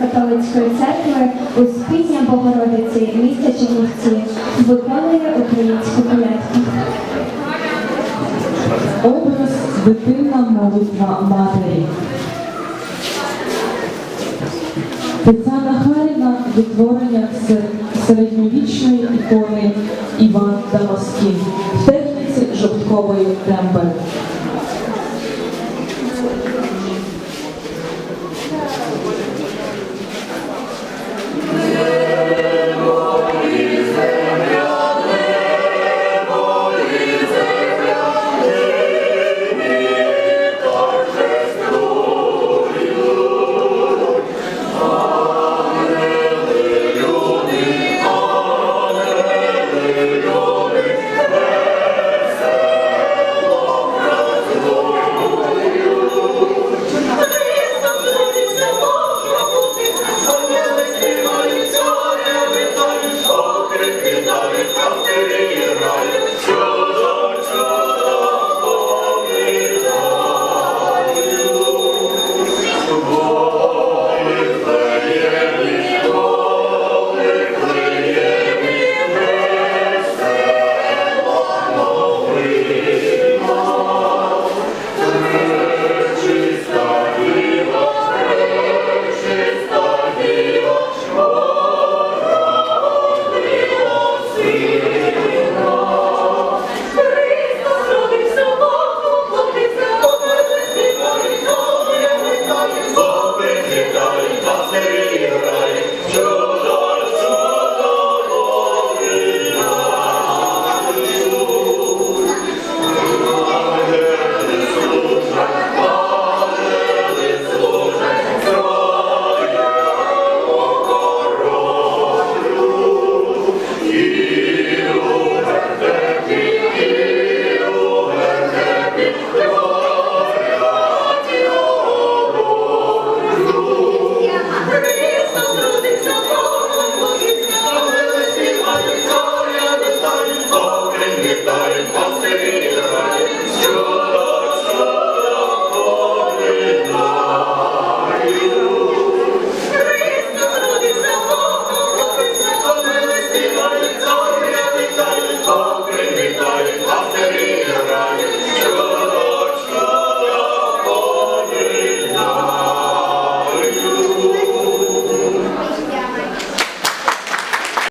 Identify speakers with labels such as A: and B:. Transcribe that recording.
A: католицької церкви Успіння Богородиці міста Чернівці виконує українську колядку.
B: Образ дитина молитва матері. Тетяна Харіна відтворення середньовічної ікони Іван Дамаскін в техніці жовткової темпи.